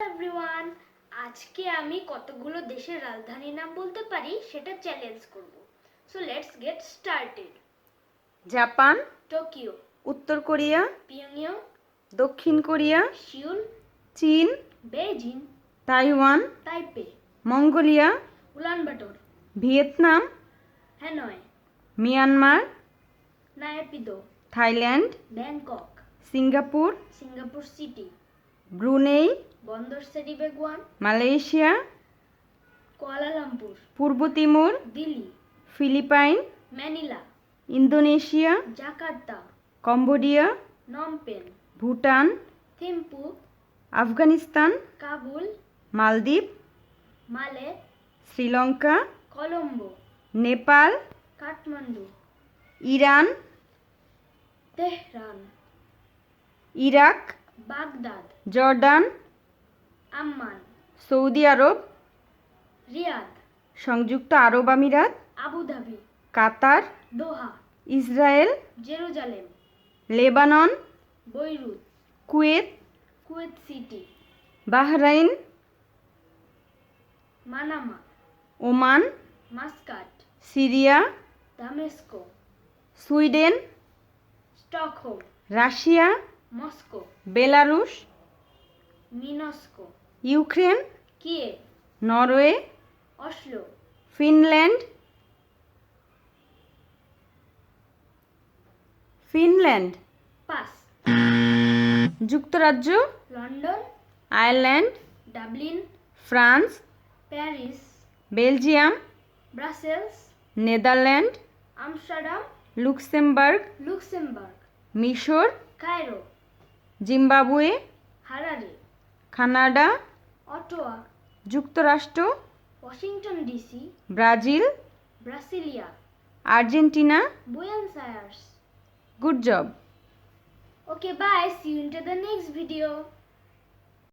Everyone আজকে আমি কতগুলো দেশের রাজধানীর নাম বলতে পারি সেটা চ্যালেঞ্জ করব। So let's get started Japan Tokyo উত্তর কোরিয়া পিয়ংইয়ং দক্ষিণ কোরিয়া সিউল চীন Beijing Taiwan Taipei Mongolia Ulaanbaatar Vietnam Hanoi Myanmar Naypyidaw Thailand Bangkok Singapore Singapore city Brunei Bandar city Begawan Malaysia Kuala Lumpur পূর্ব Timor Dili Philippines Manila Indonesia Jakarta Cambodia Phnom Penh Bhutan Thimphu Afghanistan Kabul Maldives Male Sri Lanka Colombo Nepal Kathmandu Iran Tehran Iraq Baghdad Jordan Amman Saudi Arab Riyadh সংযুক্ত আরব আমিরাত Abu Dhabi Qatar Doha Israel Jerusalem Lebanon Beirut Kuwait Kuwait city Bahrain Manama Oman Muscat Syria Damascus Sweden Stockholm Russia Moscow. Belarus. Minsk. Ukraine. Kyiv Norway. Oslo. Finland. Finland. Pass. যুক্তরাজ্য। London. Ireland. Dublin. France. Paris. Belgium. Brussels. Netherlands. Amsterdam. Luxembourg. Luxembourg. মিশর। Cairo. Zimbabwe Harare Canada Ottawa যুক্তরাষ্ট্র Washington DC Brazil Brasilia Argentina Buenos Aires good job okay bye see you in the next video.